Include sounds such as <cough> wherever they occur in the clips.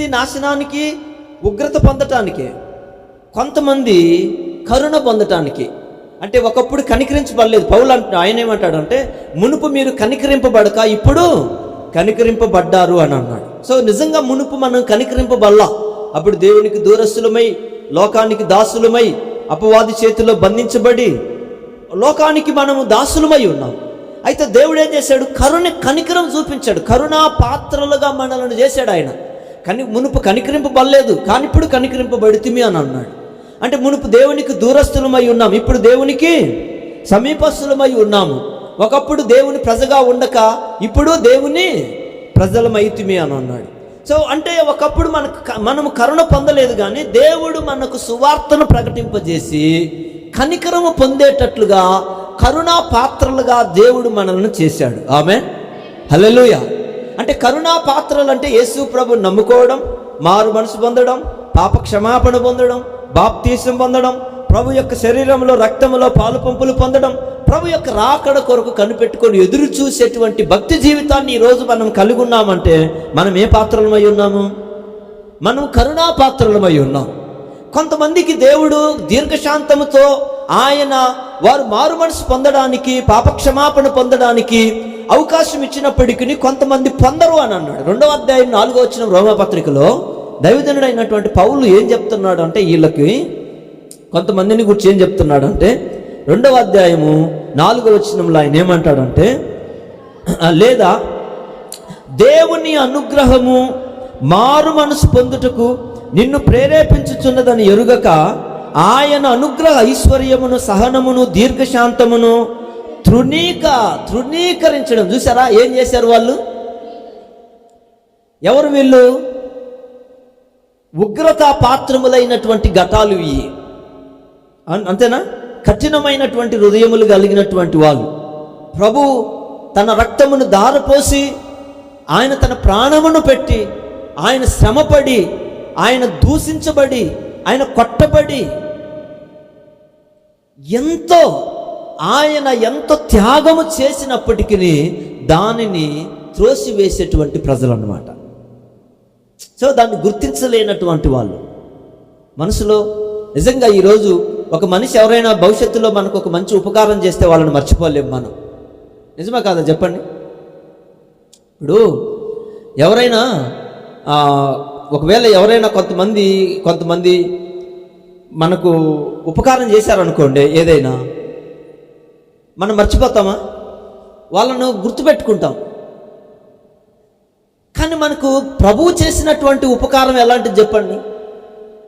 పుట్టింది నాశనానికి ఉగ్రత పొందటానికి కొంతమంది కరుణ పొందటానికి. అంటే ఒకప్పుడు కనికరించబడలేదు. పౌలు అంట ఆయన ఏమంటాడంటే మునుపు మీరు కనికరింపబడక ఇప్పుడు కనికరింపబడ్డారు అని అన్నాడు. సో నిజంగా మునుపు మనం కనికరింపబడలా. అప్పుడు దేవునికి దూరస్తులమై లోకానికి దాసులమై అపవాది చేతిలో బంధించబడి లోకానికి మనము దాసులమై ఉన్నాం. అయితే దేవుడు ఏం చేశాడు? కరుణ కనికరం చూపించాడు. కరుణా పాత్రలుగా మనల్ని చేశాడు ఆయన. కని మునుపు కనికరింపబడలేదు. కానీ ఇప్పుడు కనికరింపబడితిమి అని అన్నాడు. అంటే మునుపు దేవునికి దూరస్థులమై ఉన్నాం. ఇప్పుడు దేవునికి సమీపస్థులమై ఉన్నాము. ఒకప్పుడు దేవుని ప్రజగా ఉండక ఇప్పుడు దేవుని ప్రజలమైతిమి అని అన్నాడు. సో అంటే ఒకప్పుడు మనకు మనము కరుణ పొందలేదు కానీ దేవుడు మనకు సువార్తను ప్రకటింపజేసి కనికరము పొందేటట్లుగా కరుణా పాత్రలుగా దేవుడు మనల్ని చేశాడు. ఆమె హల్లెలూయ. అంటే కరుణా పాత్రలు అంటే యేసు ప్రభు నమ్ముకోవడం మారు మనసు పొందడం పాప క్షమాపణ పొందడం బాప్తీసం పొందడం ప్రభు యొక్క శరీరంలో రక్తంలో పాలు పంపులు పొందడం ప్రభు యొక్క రాకడ కొరకు కనిపెట్టుకొని ఎదురు చూసేటువంటి భక్తి జీవితాన్ని ఈరోజు మనం కలిగి ఉన్నామంటే మనం ఏ పాత్రలమై ఉన్నాము? మనం కరుణా పాత్రలమై ఉన్నాం. కొంతమందికి దేవుడు దీర్ఘశాంతముతో ఆయన వారు మారు మనసు పొందడానికి పాపక్షమాపణ పొందడానికి అవకాశం ఇచ్చినప్పటికీ కొంతమంది పొందరు అని అన్నాడు. రెండవ అధ్యాయం నాలుగో వచ్చిన రోమపత్రికలో దైవజనుడైనటువంటి పౌలు ఏం చెప్తున్నాడు అంటే వీళ్ళకి కొంతమందిని గురించి ఏం చెప్తున్నాడు అంటే రెండవ అధ్యాయము నాలుగో వచనంలో ఆయన ఏమంటాడంటే లేదా దేవుని అనుగ్రహము మారు మనసు పొందుటకు నిన్ను ప్రేరేపించుచున్నదని ఎరుగక ఆయన అనుగ్రహ ఐశ్వర్యమును సహనమును దీర్ఘశాంతమును తృణీక తృణీకరించడం. చూసారా ఏం చేశారు వాళ్ళు? ఎవరు వీళ్ళు? ఉగ్రత పాత్రములైనటువంటి ఘటాలు ఇవి. అంతేనా? కఠినమైనటువంటి హృదయములు కలిగినటువంటి వాళ్ళు. ప్రభు తన రక్తమును దారపోసి ఆయన తన ప్రాణమును పెట్టి ఆయన శ్రమపడి ఆయన దూషించబడి ఆయన కొట్టబడి ఎంతో ఆయన ఎంత త్యాగము చేసినప్పటికీ దానిని త్రోసివేసేటువంటి ప్రజలు అన్నమాట సో దాన్ని గుర్తించలేనటువంటి వాళ్ళు. మనసులో నిజంగా ఈరోజు ఒక మనిషి ఎవరైనా భవిష్యత్తులో మనకు ఒక మంచి ఉపకారం చేస్తే వాళ్ళని మర్చిపోలేం మనం. నిజమే కాదా చెప్పండి? ఇప్పుడు ఎవరైనా ఒకవేళ ఎవరైనా కొంతమంది కొంతమంది మనకు ఉపకారం చేశారనుకోండి ఏదైనా మనం మర్చిపోతామా? వాళ్ళను గుర్తుపెట్టుకుంటాం. కానీ మనకు ప్రభువు చేసినటువంటి ఉపకారం ఎలాంటిది చెప్పండి?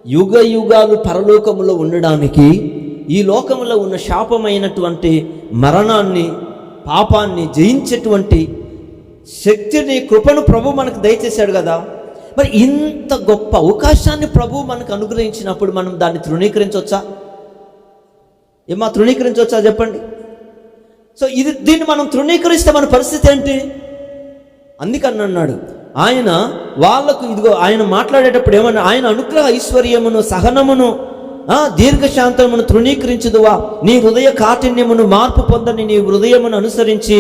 యుగ యుగాలు పరలోకములో ఉండడానికి ఈ లోకంలో ఉన్న శాపమైనటువంటి మరణాన్ని పాపాన్ని జయించేటువంటి శక్తిని కృపను ప్రభు మనకు దయచేశాడు కదా? మరి ఇంత గొప్ప అవకాశాన్ని ప్రభు మనకు అనుగ్రహించినప్పుడు మనం దాన్ని తృణీకరించవచ్చా? ఏమా తృణీకరించవచ్చా చెప్పండి? సో ఇది దీన్ని మనం తృణీకరిస్తే మన పరిస్థితి ఏంటి? అందుకని అన్నాడు. ఆయన వాళ్ళకు ఇదిగో ఆయన మాట్లాడేటప్పుడు ఏమన్నా ఆయన అనుగ్రహ ఐశ్వర్యమును సహనమును దీర్ఘశాంతమును తృణీకరించుదువా? నీ హృదయ కాఠిన్యమును మార్పు పొందని నీ హృదయమును అనుసరించి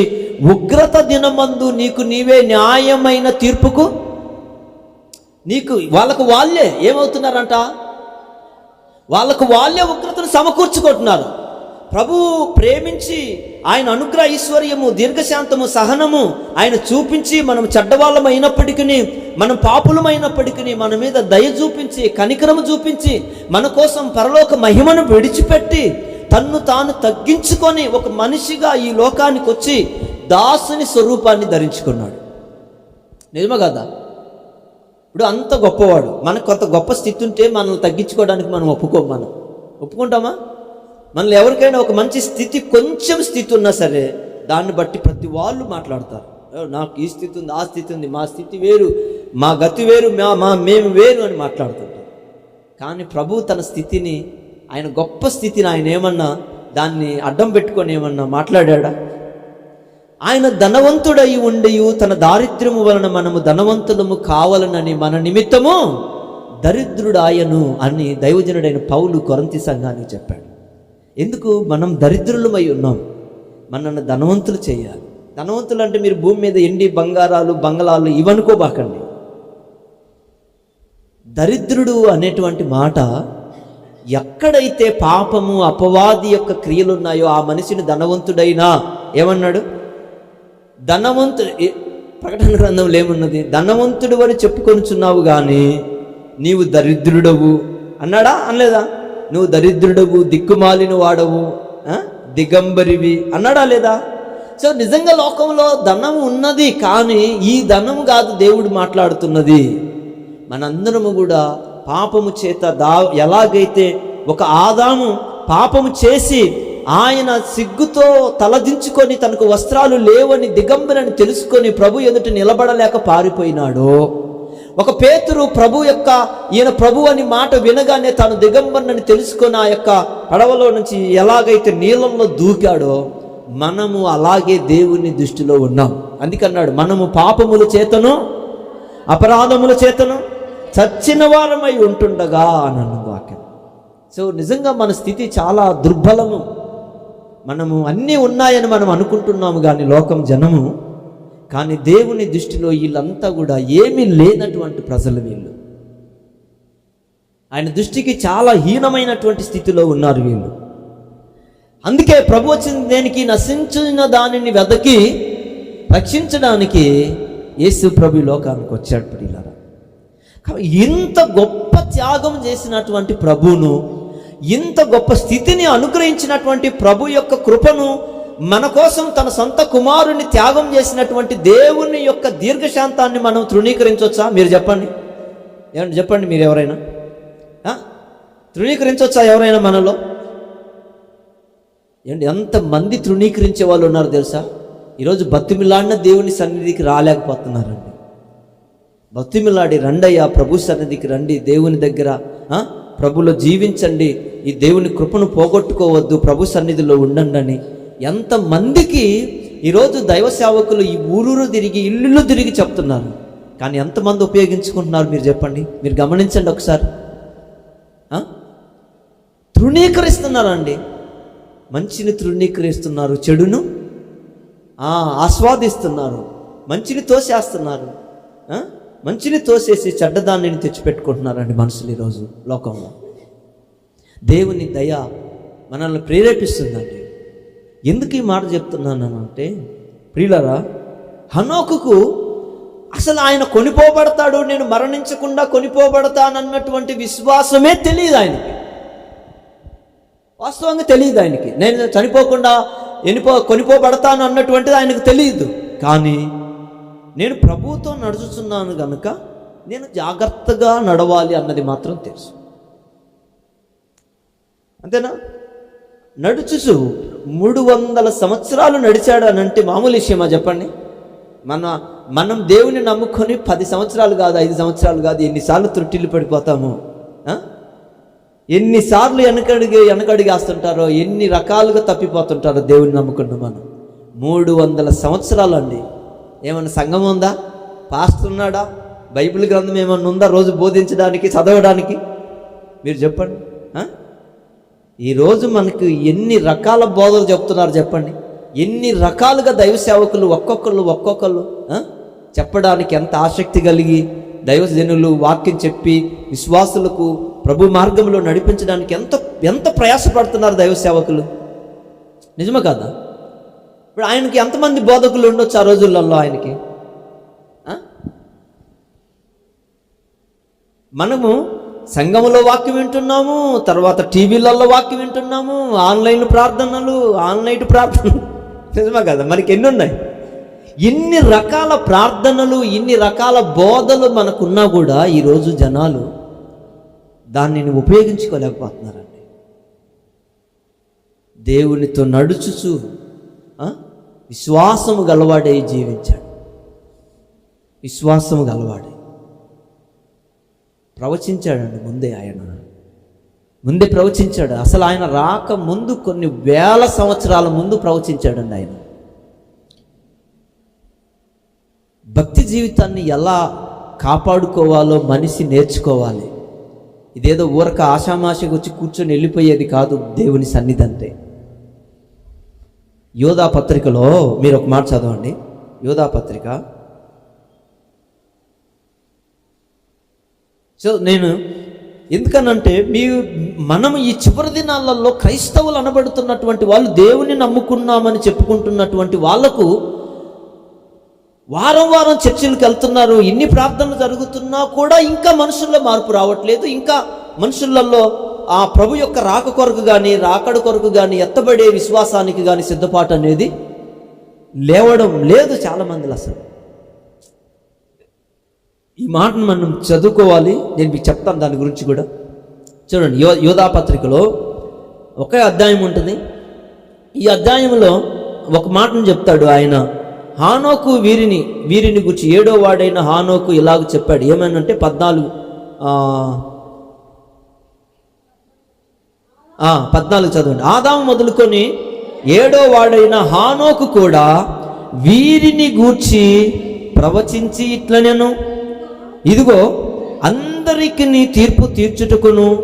ఉగ్రత దినమందు నీకు నీవే న్యాయమైన తీర్పుకు? నీకు వాళ్ళకు వాళ్ళే ఏమవుతున్నారంట? వాళ్ళకు వాళ్ళే ఉగ్రతను సమకూర్చుకుంటున్నారు. ప్రభు ప్రేమించి ఆయన అనుగ్రహ ఐశ్వర్యము దీర్ఘశాంతము సహనము ఆయన చూపించి మనం చెడ్డవాళ్ళం అయినప్పటికీ మనం పాపులమైనప్పటికీ మన మీద దయ చూపించి కనికరము చూపించి మన కోసం పరలోక మహిమను విడిచిపెట్టి తన్ను తాను తగ్గించుకొని ఒక మనిషిగా ఈ లోకానికి వచ్చి దాసుని స్వరూపాన్ని ధరించుకున్నాడు. నిజమే కదా? ఇప్పుడు అంత గొప్పవాడు మనకు కొంత గొప్ప స్థితి ఉంటే మనల్ని తగ్గించుకోవడానికి మనం ఒప్పుకోం మనం. ఒప్పుకుంటామా? మనల్ని ఎవరికైనా ఒక మంచి స్థితి కొంచెం స్థితి ఉన్నా సరే దాన్ని బట్టి ప్రతి వాళ్ళు మాట్లాడతారు. నాకు ఈ స్థితి ఉంది ఆ స్థితి ఉంది మా స్థితి వేరు మా గతి వేరు మా మా మేము వేరు అని మాట్లాడుతుంటారు. కానీ ప్రభు తన స్థితిని ఆయన గొప్ప స్థితిని ఆయన ఏమన్నా దాన్ని అడ్డం పెట్టుకొని ఏమన్నా మాట్లాడా ఆయన ధనవంతుడై ఉండి తన దారిద్ర్యము వలన మనము ధనవంతులము కావాలనని మన నిమిత్తము దరిద్రుడాయను అని దైవజనుడైన పౌలు కొరంతి సంఘానికి చెప్పాడు. ఎందుకు? మనం దరిద్రులమై ఉన్నాం. మనల్ని ధనవంతులు చేయాలి. ధనవంతులు అంటే మీరు భూమి మీద ఎండి బంగారాలు బంగళాలు ఇవనుకోబాకండి. దరిద్రుడు అనేటువంటి మాట ఎక్కడైతే పాపము అపవాది యొక్క క్రియలు ఉన్నాయో ఆ మనిషిని ధనవంతుడైనా ఏమన్నాడు? ధనవంతుడు ఏ- ప్రకటన గ్రంథంలో ఏమున్నది? ధనవంతుడు అని చెప్పుకొనుచున్నావు కానీ నీవు దరిద్రుడవు అన్నాడా? అనలేదా? నువ్వు దరిద్రుడవు దిక్కుమాలిన వాడవు దిగంబరివి అన్నాడా లేదా? సో నిజంగా లోకంలో ధనం ఉన్నది కానీ ఈ ధనం కాదు దేవుడు మాట్లాడుతున్నది. మనందరము కూడా పాపము చేత దా ఎలాగైతే ఒక ఆదాము పాపము చేసి ఆయన సిగ్గుతో తలదించుకొని తనకు వస్త్రాలు లేవని దిగంబరని తెలుసుకొని ప్రభు ఎదుట నిలబడలేక పారిపోయినాడో ఒక పేతురు ప్రభు యొక్క ఈయన ప్రభు అని మాట వినగానే తాను దిగంబరనని తెలుసుకొని ఆ యొక్క పడవలో నుంచి ఎలాగైతే నీళ్ళల్లో దూకాడో మనము అలాగే దేవుని దృష్టిలో ఉన్నాం. అందుకన్నాడు మనము పాపముల చేతను అపరాధముల చేతను చచ్చిన వారమై ఉంటుండగా అన్నాను వాక్యం. సో నిజంగా మన స్థితి చాలా దుర్బలము. మనము అన్నీ ఉన్నాయని మనం అనుకుంటున్నాము కానీ లోకం జనము కానీ దేవుని దృష్టిలో వీళ్ళంతా కూడా ఏమీ లేనటువంటి ప్రజలు వీళ్ళు. ఆయన దృష్టికి చాలా హీనమైనటువంటి స్థితిలో ఉన్నారు వీళ్ళు. అందుకే ప్రభు వచ్చిన దేనికి నశించిన దానిని వెదకి రక్షించడానికి యేసు ప్రభు లోకానికి వచ్చాడు ప్రియులారా. కాబట్టి ఇంత గొప్ప త్యాగం చేసినటువంటి ప్రభువును ఇంత గొప్ప స్థితిని అనుగ్రహించినటువంటి ప్రభు యొక్క కృపను మన కోసం తన సొంత కుమారుని త్యాగం చేసినటువంటి దేవుని యొక్క దీర్ఘశాంతాన్ని మనం తృణీకరించవచ్చా మీరు చెప్పండి. ఏమంటే చెప్పండి మీరు ఎవరైనా తృణీకరించవచ్చా ఎవరైనా మనలో? ఏంటి ఎంతమంది తృణీకరించే వాళ్ళు ఉన్నారు తెలుసా? ఈరోజు బతిమిలాడిన దేవుని సన్నిధికి రాలేకపోతున్నారండి. బతిమిలాడి రండయ్యా ప్రభు సన్నిధికి రండి దేవుని దగ్గర ప్రభులో జీవించండి ఈ దేవుని కృపను పోగొట్టుకోవద్దు ప్రభు సన్నిధిలో ఉండండి అని ఎంతమందికి ఈరోజు దైవ సేవకులు ఈ ఊరూరు తిరిగి ఇల్లు తిరిగి చెప్తున్నారు. కానీ ఎంతమంది ఉపయోగించుకుంటున్నారు మీరు చెప్పండి. మీరు గమనించండి ఒకసారి. తృణీకరిస్తున్నారండి. మంచిని తృణీకరిస్తున్నారు చెడును ఆస్వాదిస్తున్నారు. మంచిని తోసేస్తున్నారు. మంచిని తోసేసి చెడ్డదాన్ని తెచ్చిపెట్టుకుంటున్నారండి మనుషులు ఈరోజు లోకంలో. దేవుని దయ మనల్ని ప్రేరేపిస్తుందండి. ఎందుకు ఈ మాట చెప్తున్నాను అంటే ప్రియులరా హనోకుకు అసలు ఆయన కొనిపోబడతాడు నేను మరణించకుండా కొనిపోబడతానన్నటువంటి విశ్వాసమే తెలియదు ఆయనకి. వాస్తవంగా తెలియదు ఆయనకి. నేను చనిపోకుండా ఎనిపో కొనిపోబడతాను అన్నటువంటిది ఆయనకు తెలియదు. కానీ నేను ప్రభువుతో నడుచుతున్నాను గనుక నేను జాగ్రత్తగా నడవాలి అన్నది మాత్రం తెలుసు. అంతేనా? నడుచుచు మూడు వందల సంవత్సరాలు నడిచాడు అని అంటే మామూలు విషయమా చెప్పండి? మన మనం దేవుని నమ్ముకొని పది సంవత్సరాలు కాదు ఐదు సంవత్సరాలు కాదు ఎన్నిసార్లు త్రుట్టిల్లు పడిపోతాము? ఎన్నిసార్లు వెనకడిగి వెనకడిగేస్తుంటారో ఎన్ని రకాలుగా తప్పిపోతుంటారో దేవుని నమ్ముకున్న మనం. మూడు వందల సంవత్సరాలు అండి. ఏమన్నా సంఘం ఉందా? పాస్టర్ ఉన్నాడా? బైబిల్ గ్రంథం ఏమన్నా ఉందా? రోజు బోధించడానికి చదవడానికి? మీరు చెప్పండి. ఈరోజు మనకు ఎన్ని రకాల బోధలు చెప్తున్నారు చెప్పండి. ఎన్ని రకాలుగా దైవ సేవకులు ఒక్కొక్కళ్ళు ఒక్కొక్కళ్ళు చెప్పడానికి ఎంత ఆసక్తి కలిగి దైవజనులు వాక్యం చెప్పి విశ్వాసులకు ప్రభు మార్గంలో నడిపించడానికి ఎంత ఎంత ప్రయాసపడుతున్నారు దైవ సేవకులు? నిజమే కాదా? ఇప్పుడు ఆయనకి ఎంతమంది బోధకులు ఉండొచ్చు ఆ రోజులలో ఆయనకి? మనము సంఘములో వాక్యం వింటున్నాము తర్వాత టీవీలలో వాక్యం వింటున్నాము ఆన్లైన్ ప్రార్థనలు ఆన్లైన్ ప్రార్థనలు. <laughs> నిజమా కదా? మనకి ఎన్ని ఉన్నాయి? ఎన్ని రకాల ప్రార్థనలు ఇన్ని రకాల బోధలు మనకున్నా కూడా ఈరోజు జనాలు దానిని ఉపయోగించుకోలేకపోతున్నారండి. దేవునితో నడుచుచు విశ్వాసము గలవాడై జీవించాడు. విశ్వాసము గలవాడే. ప్రవచించాడండి ముందే ఆయన. ముందే ప్రవచించాడు. అసలు ఆయన రాక ముందు కొన్ని వేల సంవత్సరాల ముందు ప్రవచించాడండి ఆయన. భక్తి జీవితాన్ని ఎలా కాపాడుకోవాలో మనిషి నేర్చుకోవాలి. ఇదేదో ఊరక ఆషామాషికి వచ్చి కూర్చొని వెళ్ళిపోయేది కాదు దేవుని సన్నిధి అంటే యోధా పత్రికలో మీరు ఒక మాట చదవండి. యోధా పత్రిక సో నేను ఎందుకనంటే మీ మనం ఈ చివరి దినాలలో క్రైస్తవులు అనబడుతున్నటువంటి వాళ్ళు దేవుని నమ్ముకున్నామని చెప్పుకుంటున్నటువంటి వాళ్ళకు వారం వారం చర్చిలకు వెళ్తున్నారు ఇన్ని ప్రార్థనలు జరుగుతున్నా కూడా ఇంకా మనుషుల్లో మార్పు రావట్లేదు. ఇంకా మనుషులలో ఆ ప్రభు యొక్క రాక కొరకు కానీ రాకడ కొరకు కానీ ఎత్తబడే విశ్వాసానికి కానీ సిద్ధపాటు అనేది లేవడం లేదు చాలామందిలో అసలు. ఈ మాటను మనం చదువుకోవాలి. నేను మీకు చెప్తాను దాని గురించి కూడా. చూడండి యో యోధాపత్రికలో ఒకే అధ్యాయం ఉంటుంది. ఈ అధ్యాయంలో ఒక మాటను చెప్తాడు ఆయన. హానోకు వీరిని వీరిని గురించి ఏడో వాడైన హానోకు ఇలాగ చెప్పాడు. ఏమనంటే పద్నాలుగు పద్నాలుగు చదవండి. ఆదాము మొదలుకొని ఏడో వాడైన హానోకు కూడా వీరిని గూర్చి ప్రవచించి ఇట్ల నేను ఇదిగో అందరికి నీ తీర్పు తీర్చుటకును.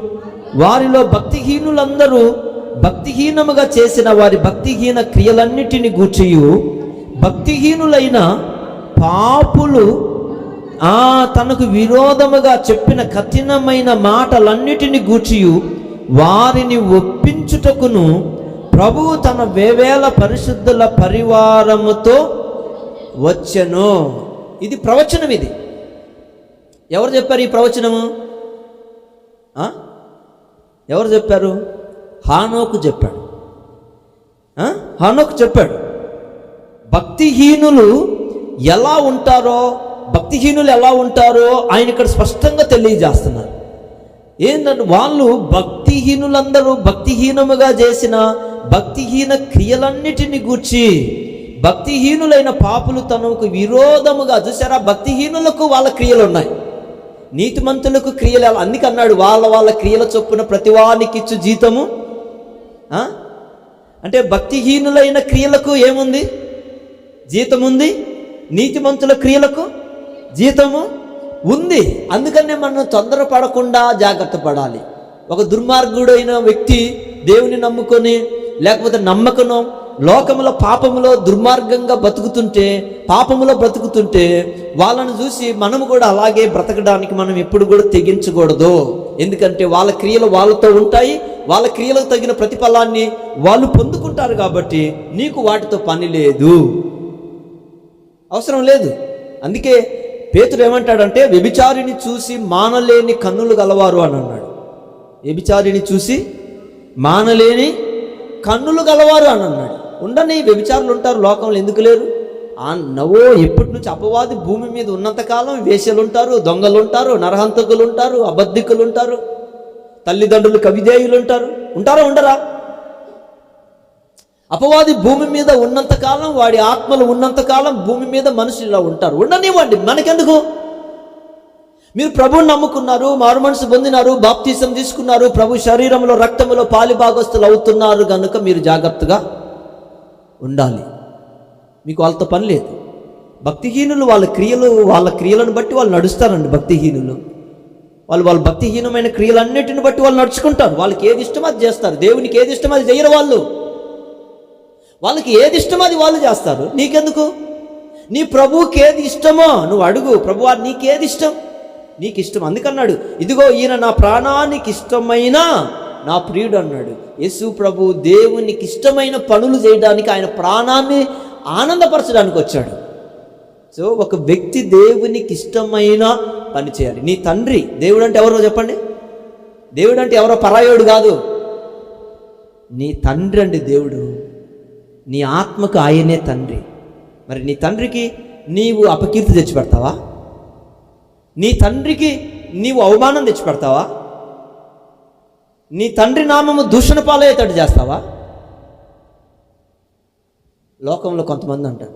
వారిలో భక్తిహీనులందరూ భక్తిహీనముగా చేసిన వారి భక్తిహీన క్రియలన్నిటిని గూర్చియు. భక్తిహీనులైన పాపులు ఆ తనకు విరోధముగా చెప్పిన కఠినమైన మాటలన్నిటిని గూర్చియు. వారిని ఒప్పించుటకును ప్రభువు తన వేవేల పరిశుద్ధుల పరివారముతో వచ్చెను. ఇది ప్రవచనం ఇది ఎవరు చెప్పారు ఈ ప్రవచనము? ఎవరు చెప్పారు? హానోకు చెప్పాడు. హానోకు చెప్పాడు. భక్తిహీనులు ఎలా ఉంటారో భక్తిహీనులు ఎలా ఉంటారో ఆయన ఇక్కడ స్పష్టంగా తెలియజేస్తున్నారు. ఏంటంటే వాళ్ళు భక్తిహీనులందరూ భక్తిహీనముగా చేసిన భక్తిహీన క్రియలన్నిటిని గూర్చి భక్తిహీనులైన పాపులు తనకు విరోధముగా చూసారా భక్తిహీనులకు వాళ్ళ క్రియలు ఉన్నాయి నీతిమంతులకు క్రియలు అందుకన్నాడు అందుకే అన్నాడు వాళ్ళ వాళ్ళ క్రియల చొప్పున ప్రతివానికి ఇచ్చు జీతము. అంటే భక్తిహీనులైన క్రియలకు ఏముంది? జీతం ఉంది నీతిమంతుల క్రియలకు జీతము ఉంది. అందుకనే మనం తొందరపడకుండా జాగ్రత్త పడాలి. ఒక దుర్మార్గుడైన వ్యక్తి దేవుని నమ్ముకొని లేకపోతే నమ్మకను లోకములో పాపములో దుర్మార్గంగా బతుకుతుంటే పాపములో బ్రతుకుతుంటే వాళ్ళని చూసి మనము కూడా అలాగే బ్రతకడానికి మనం ఎప్పుడు కూడా తెగించకూడదు. ఎందుకంటే వాళ్ళ క్రియలు వాళ్ళతో ఉంటాయి వాళ్ళ క్రియలకు తగిన ప్రతిఫలాన్ని వాళ్ళు పొందుకుంటారు కాబట్టి నీకు వాటితో పని లేదు. అవసరం లేదు. అందుకే పేతుడు ఏమంటాడంటే వ్యభిచారిని చూసి మానలేని కన్నులు గలవారు అని అన్నాడు. వ్యభిచారిని చూసి మానలేని కన్నులు గలవారు అని అన్నాడు. ఉండని వ్యభిచారులు ఉంటారు లోకంలో ఎందుకు లేరు? ఆ నవో ఎప్పటి నుంచి అపవాది భూమి మీద ఉన్నంతకాలం వేషలు ఉంటారు దొంగలు ఉంటారు నరహంతకులు ఉంటారు అబద్ధికులు ఉంటారు తల్లిదండ్రులు కవిదేయులు ఉంటారు. ఉంటారా ఉండరా? అపవాది భూమి మీద ఉన్నంతకాలం వాడి ఆత్మలు ఉన్నంతకాలం భూమి మీద మనుషులు ఇలా ఉంటారు. ఉండనివ్వండి మనకెందుకు? మీరు ప్రభువుని నమ్ముకున్నారు మారు మనసు పొందినారు బాప్తీసం తీసుకున్నారు ప్రభు శరీరంలో రక్తంలో పాలిభాగస్తులు అవుతున్నారు కనుక మీరు జాగ్రత్తగా ఉండాలి. మీకు వాళ్ళతో పని లేదు. భక్తిహీనులు వాళ్ళ క్రియలు వాళ్ళ క్రియలను బట్టి వాళ్ళు నడుస్తారండి భక్తిహీనులు. వాళ్ళు వాళ్ళ భక్తిహీనమైన క్రియలన్నిటిని బట్టి వాళ్ళు నడుచుకుంటారు. వాళ్ళకి ఏది ఇష్టమో అది చేస్తారు. దేవునికి ఏది ఇష్టమో అది చేయరు వాళ్ళు. వాళ్ళకి ఏది ఇష్టమో అది వాళ్ళు చేస్తారు. నీకెందుకు? నీ ప్రభువుకి ఏది ఇష్టమో నువ్వు అడుగు. ప్రభువా నీకేది ఇష్టం? నీకు ఇష్టం అందుకన్నాడు ఇదిగో ఈయన నా ప్రాణానికి ఇష్టమైన నా ప్రియుడు అన్నాడు. యేసు ప్రభు దేవునికి ఇష్టమైన పనులు చేయడానికి ఆయన ప్రాణాన్ని ఆనందపరచడానికి వచ్చాడు. సో ఒక వ్యక్తి దేవునికి ఇష్టమైన పని చేయాలి. నీ తండ్రి దేవుడు అంటే ఎవరో చెప్పండి? దేవుడు అంటే ఎవరో పరాయోడు కాదు. నీ తండ్రి అండి దేవుడు. నీ ఆత్మకు ఆయనే తండ్రి. మరి నీ తండ్రికి నీవు అపకీర్తి తెచ్చిపెడతావా? నీ తండ్రికి నీవు అవమానం తెచ్చిపెడతావా? నీ తండ్రి నామము దూషణ పాలయ్యేటట్టు చేస్తావా? లోకంలో కొంతమంది అంటారు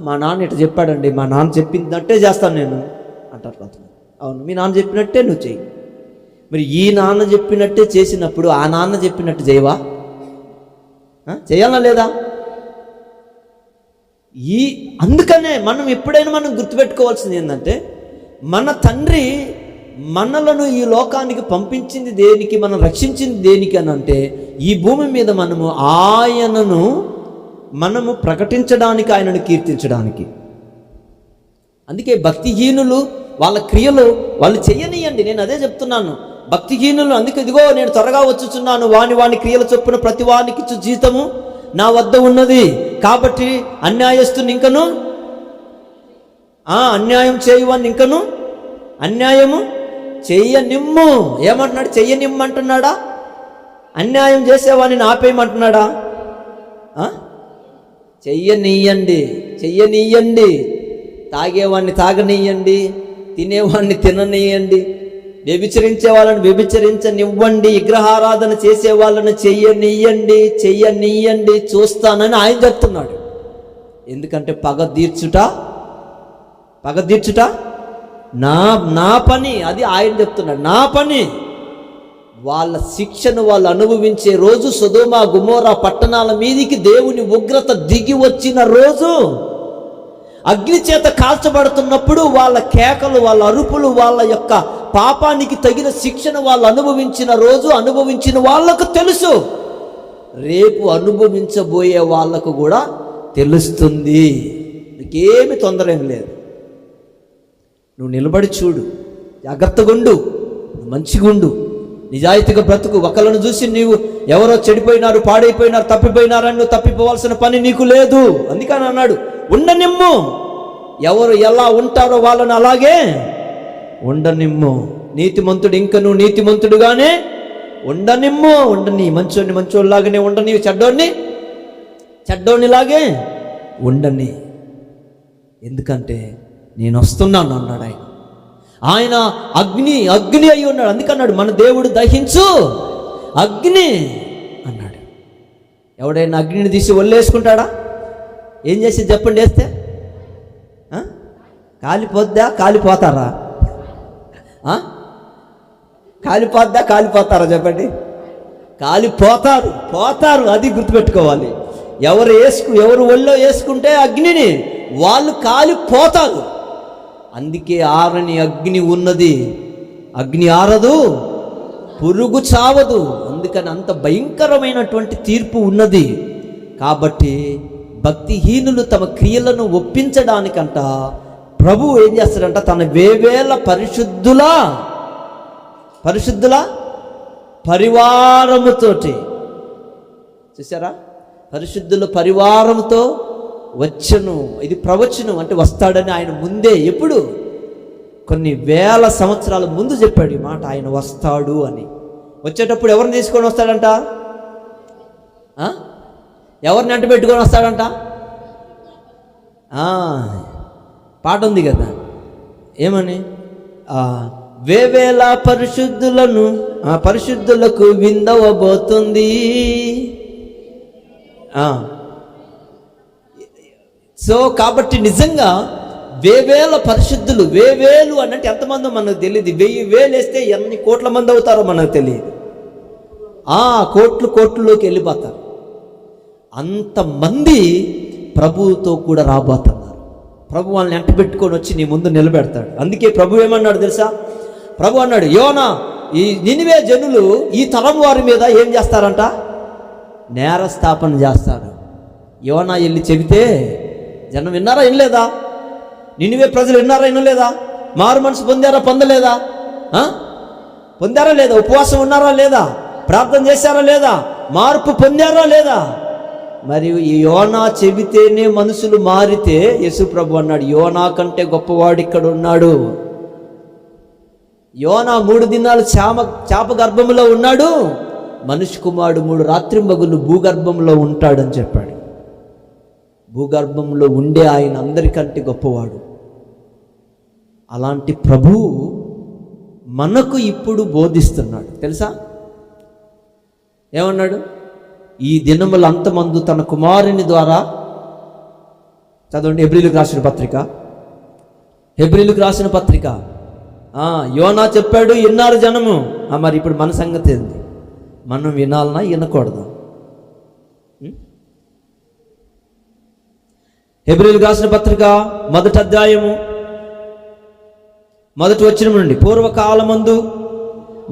మా నాన్న ఇటు చెప్పాడండి మా నాన్న చెప్పిందంటే చేస్తాను నేను అంటారు కొంతమంది. అవును మీ నాన్న చెప్పినట్టే నువ్వు చెయ్యి మరి ఈ నాన్న చెప్పినట్టే చేసినప్పుడు ఆ నాన్న చెప్పినట్టు చేయవా? చేయాలా లేదా? ఈ అందుకనే మనం ఎప్పుడైనా మనం గుర్తుపెట్టుకోవాల్సింది ఏంటంటే మన తండ్రి మనలను ఈ లోకానికి పంపించింది దేనికి మనం రక్షించింది దేనికి అని అంటే ఈ భూమి మీద మనము ఆయనను మనము ప్రకటించడానికి ఆయనను కీర్తించడానికి. అందుకే భక్తిహీనులు వాళ్ళ క్రియలు వాళ్ళు చెయ్యనియండి నేను అదే చెప్తున్నాను. భక్తిహీనులు అందుకే ఇదిగో నేను త్వరగా వచ్చుచున్నాను. వాని వాని క్రియలు చొప్పున ప్రతి వానికి జీతము నా వద్ద ఉన్నది. కాబట్టి అన్యాయస్తుని ఇంకను ఆ అన్యాయం చేయువాన్ని ఇంకను అన్యాయము చెయ్యనిమ్ము. ఏమంటున్నాడు? చెయ్యనిమ్ము అంటున్నాడా అన్యాయం చేసేవాడిని ఆపేయమంటున్నాడా? చెయ్యనీయండి. చెయ్యనీయండి. తాగేవాడిని తాగనీయండి. తినేవాడిని తిననీయండి. వ్యభిచరించే వాళ్ళని వ్యభిచరించనివ్వండి. విగ్రహారాధన చేసే వాళ్ళని చెయ్యనీయండి. చెయ్యనీయండి. చూస్తానని ఆయన చెప్తున్నాడు. ఎందుకంటే పగ తీర్చుట? పగ తీర్చుట? నా నా పని అది ఆయన చెప్తున్నాడు. నా పని. వాళ్ళ శిక్షను వాళ్ళు అనుభవించే రోజు సుధోమా గుమోరా పట్టణాల మీదికి దేవుని ఉగ్రత దిగి వచ్చిన రోజు అగ్ని చేత కాల్చబడుతున్నప్పుడు వాళ్ళ కేకలు వాళ్ళ అరుపులు వాళ్ళ యొక్క పాపానికి తగిన శిక్షను వాళ్ళు అనుభవించిన రోజు అనుభవించిన వాళ్ళకు తెలుసు. రేపు అనుభవించబోయే వాళ్ళకు కూడా తెలుస్తుంది. నీకేమి తొందర ఏం లేదు. నువ్వు నిలబడి చూడు జాగ్రత్తగుండు మంచిగుండు నిజాయితీగా బ్రతుకు ఒకళ్ళను చూసి నీవు ఎవరో చెడిపోయినారు పాడైపోయినారు తప్పిపోయినారని నువ్వు తప్పిపోవాల్సిన పని నీకు లేదు. అందుకని అన్నాడు ఉండనిమ్ము. ఎవరు ఎలా ఉంటారో వాళ్ళని అలాగే ఉండనిమ్ము. నీతిమంతుడు ఇంక నువ్వు నీతిమంతుడుగానే ఉండనిమ్ము. ఉండని మంచోడిని మంచోళ్ళలాగానే ఉండని చెడ్డోడిని చెడ్డోడినిలాగే ఉండని. ఎందుకంటే నేను వస్తున్నాను అన్నాడు ఆయన. ఆయన అగ్ని అగ్ని అయి ఉన్నాడు. అందుకన్నాడు మన దేవుడు దహించు అగ్ని అన్నాడు. ఎవడైనా అగ్నిని తీసి ఒళ్ళేసుకుంటాడా ఏం చేసి చెప్పండి వేస్తే కాలిపోద్దా? కాలిపోతారా? కాలిపోద్దా? కాలిపోతారా చెప్పండి? కాలిపోతారు పోతారు అది గుర్తుపెట్టుకోవాలి. ఎవరు వేసుకు ఎవరు ఒళ్ళో వేసుకుంటే అగ్నిని వాళ్ళు కాలిపోతారు. అందుకే ఆరని అగ్ని ఉన్నది. అగ్ని ఆరదు పురుగు చావదు. అందుకని అంత భయంకరమైనటువంటి తీర్పు ఉన్నది. కాబట్టి భక్తిహీనులు తమ క్రియలను ఒప్పించడానికంట ప్రభు ఏం చేస్తాడంట తన వేవేల పరిశుద్ధుల పరిశుద్ధుల పరివారముతోటి చూసారా పరిశుద్ధుల పరివారముతో వచ్చును ఇది ప్రవచనం అంటే వస్తాడని ఆయన ముందే ఎప్పుడు కొన్ని వేల సంవత్సరాల ముందు చెప్పాడు ఈ మాట ఆయన వస్తాడు అని. వచ్చేటప్పుడు ఎవరిని తీసుకొని వస్తాడంట? ఎవరిని అంటు పెట్టుకొని వస్తాడంట? పాట ఉంది కదా. ఏమని? ఆ, వేవేల పరిశుద్ధులను ఆ పరిశుద్ధులకు విందవబోతుంది. సో కాబట్టి నిజంగా వేవేల పరిశుద్ధులు వేవేలు అన్నట్టు ఎంతమందో మనకు తెలియదు వెయ్యి వేలు వేస్తే ఎన్ని కోట్ల మంది అవుతారో మనకు తెలియదు ఆ కోట్లు కోట్లలోకి వెళ్ళిపోతారు. అంతమంది ప్రభువుతో కూడా రాబోతున్నారు. ప్రభు వాళ్ళని ఎంట పెట్టుకొని వచ్చి నీ ముందు నిలబెడతాడు. అందుకే ప్రభు ఏమన్నాడు తెలుసా? ప్రభు అన్నాడు యోనా ఈ నినివే జనులు ఈ తరం వారి మీద ఏం చేస్తారంట? నేరస్థాపన చేస్తారు. యోనా వెళ్ళి చెబితే జనం విన్నారా వినలేదా? నినివే ప్రజలు విన్నారా వినలేదా? మారు మనసు పొందారా పొందలేదా? పొందారా లేదా? ఉపవాసం ఉన్నారా లేదా? ప్రార్థన చేశారా లేదా? మార్పు పొందారా లేదా? మరియు ఈ యోనా చెబితేనే మనుషులు మారితే యేసు ప్రభు అన్నాడు యోనా కంటే గొప్పవాడు ఇక్కడ ఉన్నాడు. యోనా మూడు దినాలు చామ చాప గర్భంలో ఉన్నాడు. మనుషు కుమారుడు మూడు రాత్రింబగులు భూగర్భంలో ఉంటాడని చెప్పాడు. భూగర్భంలో ఉండే ఆయన అందరికంటే గొప్పవాడు. అలాంటి ప్రభువు మనకు ఇప్పుడు బోధిస్తున్నాడు. తెలుసా? ఏమన్నాడు? ఈ దినముల అంతమందు తన కుమారుని ద్వారా చదవండి హెబ్రిలకు రాసిన పత్రిక. హెబ్రిలకు రాసిన పత్రిక. ఆ, యోనా చెప్పాడు విన్నారు జనము. మరి ఇప్పుడు మన సంగతి ఏంది? మనం వినాలనా వినకూడదా? హెబ్రిల్ రాసిన పత్రిక మొదటి అధ్యాయము మొదటి వచ్చిన నుండి. పూర్వకాలమందు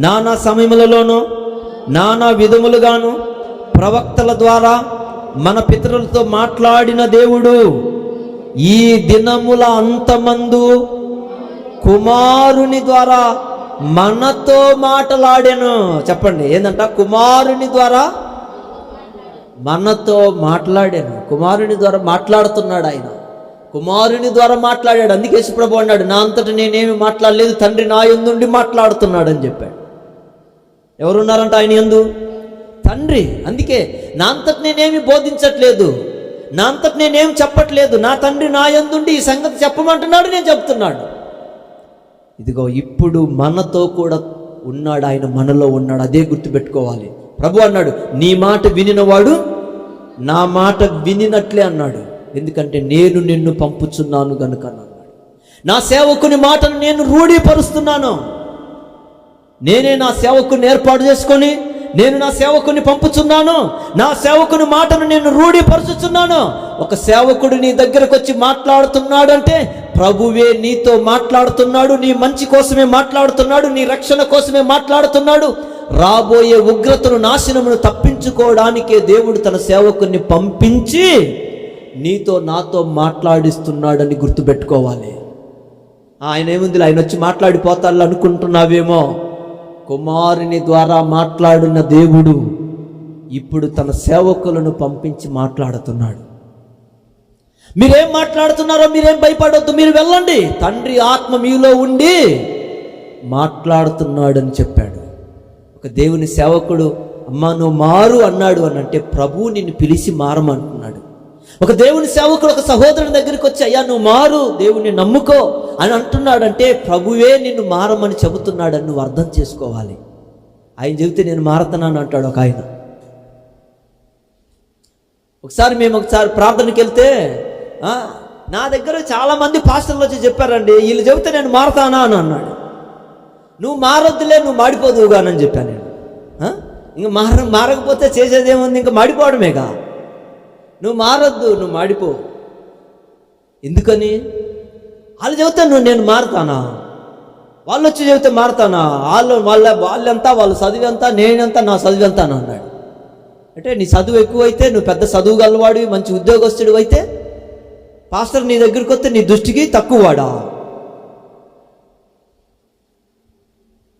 నానా సమయములలోనూ నానా విధములుగాను ప్రవక్తల ద్వారా మన పితరులతో మాట్లాడిన దేవుడు ఈ దినముల అంతమందు కుమారుని ద్వారా మనతో మాట్లాడాను. చెప్పండి ఏంటంట కుమారుని ద్వారా మనతో మాట్లాడాను. కుమారుని ద్వారా మాట్లాడుతున్నాడు ఆయన. కుమారుని ద్వారా మాట్లాడాడు. అందుకే ప్రభు అన్నాడు నా అంతట నేనేమి మాట్లాడలేదు తండ్రి నా ఎందుండి మాట్లాడుతున్నాడు అని చెప్పాడు. ఎవరున్నారంట ఆయన ఎందు తండ్రి. అందుకే నా అంతట నేనేమి బోధించట్లేదు. నా అంతట నేనేం చెప్పట్లేదు. నా తండ్రి నా ఎందుండి ఈ సంగతి చెప్పమంటున్నాడు నేను చెప్తున్నాడు. ఇదిగో ఇప్పుడు మనతో కూడా ఉన్నాడు ఆయన మనలో ఉన్నాడు. అదే గుర్తుపెట్టుకోవాలి. ప్రభు అన్నాడు నీ మాట వినినవాడు నా మాట వినినట్లే అన్నాడు. ఎందుకంటే నేను నిన్ను పంపుచున్నాను గనుక అన్నాడు. నా సేవకుని మాటను నేను రూఢీపరుస్తున్నాను. నేనే నా సేవకుని ఏర్పాటు చేసుకొని నేను నా సేవకుని పంపుచున్నాను. నా సేవకుని మాటను నేను రూఢీపరుచుచున్నాను. ఒక సేవకుడు నీ దగ్గరకు వచ్చి మాట్లాడుతున్నాడు అంటే ప్రభువే నీతో మాట్లాడుతున్నాడు. నీ మంచి కోసమే మాట్లాడుతున్నాడు. నీ రక్షణ కోసమే మాట్లాడుతున్నాడు. రాబోయే ఉగ్రతను నాశనమును తప్పించుకోవడానికే దేవుడు తన సేవకుని పంపించి నీతో నాతో మాట్లాడిస్తున్నాడని గుర్తుపెట్టుకోవాలి. ఆయన ఏముంది? ఆయన వచ్చి మాట్లాడిపోతాడు అనుకుంటున్నావేమో? కుమారుని ద్వారా మాట్లాడిన దేవుడు ఇప్పుడు తన సేవకులను పంపించి మాట్లాడుతున్నాడు. మీరేం మాట్లాడుతున్నారో మీరేం భయపడొద్దు మీరు వెళ్ళండి. తండ్రి ఆత్మ మీలో ఉండి మాట్లాడుతున్నాడని చెప్పాడు. ఒక దేవుని సేవకుడు అమ్మా నువ్వు మారు అన్నాడు అని అంటే ప్రభువు నిన్ను పిలిచి మారమంటున్నాడు ఒక దేవుని సేవకుడు ఒక సహోదరుని దగ్గరికి వచ్చి అయ్యా నువ్వు మారు దేవుని నమ్ముకో అని అంటున్నాడంటే ప్రభువే నిన్ను మారమని చెబుతున్నాడని నువ్వు అర్థం చేసుకోవాలి. ఆయన చెబితే నేను మారతానని అంటాడు ఒక ఆయన. ఒకసారి మేము ఒకసారి ప్రార్థనకి వెళ్తే నా దగ్గర చాలామంది పాస్టర్లు వచ్చి చెప్పారండి వీళ్ళు చెబితే నేను మారతానా అని అన్నాడు. నువ్వు మారొద్దులే నువ్వు మాడిపోదువుగానని చెప్పాను నేను. ఇంక మార మారకపోతే చేసేదేముంది? ఇంకా మాడిపోవడమేగా? నువ్వు మారొద్దు నువ్వు మాడిపో. ఎందుకని? వాళ్ళు చెబితే నువ్వు నేను మారుతానా? వాళ్ళు వచ్చి చెబితే మారుతానా? వాళ్ళు వాళ్ళ వాళ్ళెంతా వాళ్ళు చదివెంత నేనెంత నా చదివి అని అన్నాడు. అంటే నీ చదువు ఎక్కువైతే నువ్వు పెద్ద చదువు గలవాడివి మంచి ఉద్యోగస్తుడు అయితే పాస్టర్ నీ దగ్గరికి వస్తే నీ దృష్టికి తక్కువవాడా?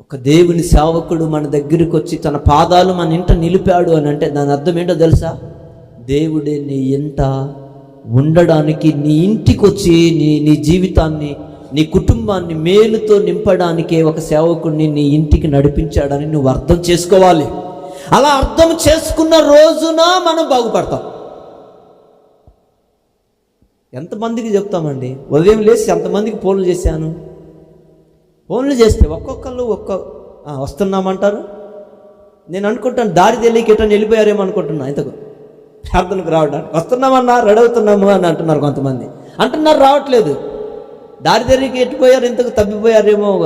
ఒక దేవుని సేవకుడు మన దగ్గరికి వచ్చి తన పాదాలు మన ఇంట నిలిపాడు అని అంటే దాని అర్థం ఏంటో తెలుసా? దేవుడే నీ ఇంట ఉండడానికి నీ ఇంటికి వచ్చి నీ నీ జీవితాన్ని నీ కుటుంబాన్ని మేలుతో నింపడానికే ఒక సేవకుడిని నీ ఇంటికి నడిపించాడని నువ్వు అర్థం చేసుకోవాలి. అలా అర్థం చేసుకున్న రోజున మనం బాగుపడతాం. ఎంతమందికి చెప్తామండి? ఉదయం లేచి ఎంతమందికి ఫోన్లు చేశాను? ఫోన్లు చేస్తే ఒక్కొక్కళ్ళు ఒక్క వస్తున్నామంటారు. నేను అనుకుంటాను దారి తెలియక వెళ్ళిపోయారేమో అనుకుంటున్నా ఇంతకు ప్రార్థనకు రావడానికి. వస్తున్నామన్నా రెడీ అవుతున్నాము అని అంటున్నారు కొంతమంది. అంటున్నారు రావట్లేదు. దారి తెలియక ఎట్టిపోయారు ఇంతకు తప్పిపోయారేమో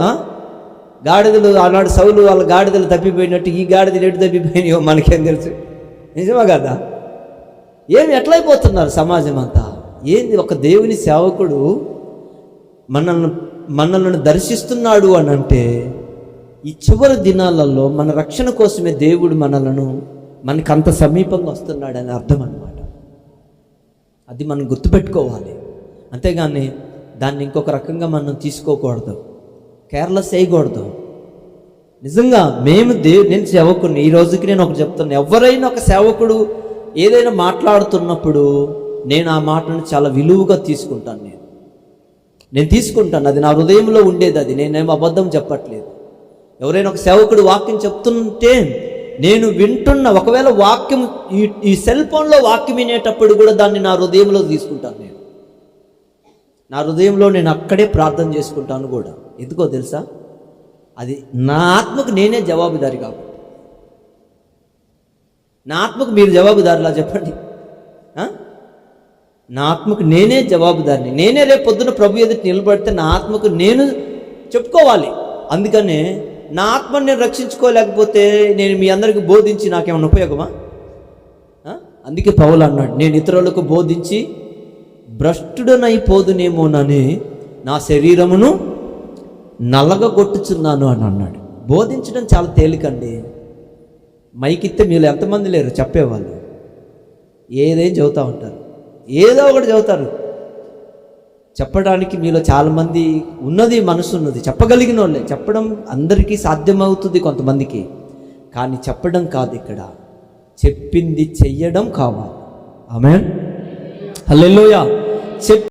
గాడిదలు ఆనాడు సౌలు వాళ్ళ గాడిదలు తప్పిపోయినట్టు ఈ గాడిదలు ఎటు తప్పిపోయినాయో మనకేం తెలుసు? నిజమా కదా? ఏమి ఎట్లయిపోతున్నారు సమాజం అంతా? ఏంది ఒక దేవుని సేవకుడు మనల్ని మనల్ని దర్శిస్తున్నాడు అని అంటే ఈ చివరి దినాలలో మన రక్షణ కోసమే దేవుడు మనలను మనకు అంత సమీపంగా వస్తున్నాడని అర్థం అనమాట అది మనం గుర్తుపెట్టుకోవాలి. అంతేగాని దాన్ని ఇంకొక రకంగా మనం తీసుకోకూడదు. కేర్లెస్ చేయకూడదు. నిజంగా మేము దేవు నేను సేవకుని ఈ రోజుకి నేను ఒకటి చెప్తాను ఎవరైనా ఒక సేవకుడు ఏదైనా మాట్లాడుతున్నప్పుడు నేను ఆ మాటను చాలా విలువగా తీసుకుంటాను నేను. నేను తీసుకుంటాను. అది నా హృదయంలో ఉండేది అది. నేనేం అబద్ధం చెప్పట్లేదు. ఎవరైనా ఒక సేవకుడు వాక్యం చెప్తుంటే నేను వింటున్న ఒకవేళ వాక్యం ఈ ఈ సెల్ ఫోన్లో వాక్యం వినేటప్పుడు కూడా దాన్ని నా హృదయంలో తీసుకుంటాను నేను. నా హృదయంలో నేను అక్కడే ప్రార్థన చేసుకుంటాను కూడా. ఎందుకో తెలుసా? అది నా ఆత్మకు నేనే జవాబుదారి కాబట్టి. నా ఆత్మకు మీరు జవాబుదారిలా చెప్పండి. నా ఆత్మకు నేనే జవాబుదారిని. నేనే రేపు పొద్దున ప్రభు ఎదుటి నిలబడితే నా ఆత్మకు నేను చెప్పుకోవాలి. అందుకనే నా ఆత్మను నేను రక్షించుకోలేకపోతే నేను మీ అందరికి బోధించి నాకేమైనా ఉపయోగమా? అందుకే పౌలు అన్నాడు నేను ఇతరులకు బోధించి భ్రష్టుడనైపోదునేమోనని నా శరీరమును నలగగొట్టుచున్నాను అని అన్నాడు. బోధించడం చాలా తేలికండి. మైకిత్తే మీరు ఎంతమంది లేరు? చెప్పేవాళ్ళు. ఏదేం చెబుతూ ఉంటారు? ఏదో ఒకటి చదువుతారు. చెప్పడానికి మీలో చాలామంది ఉన్నది మనసు ఉన్నది. చెప్పగలిగిన వాళ్ళే చెప్పడం అందరికీ సాధ్యమవుతుంది కొంతమందికి. కానీ చెప్పడం కాదు ఇక్కడ. చెప్పింది చెయ్యడం కావాలి. ఆమె హలోయా చెప్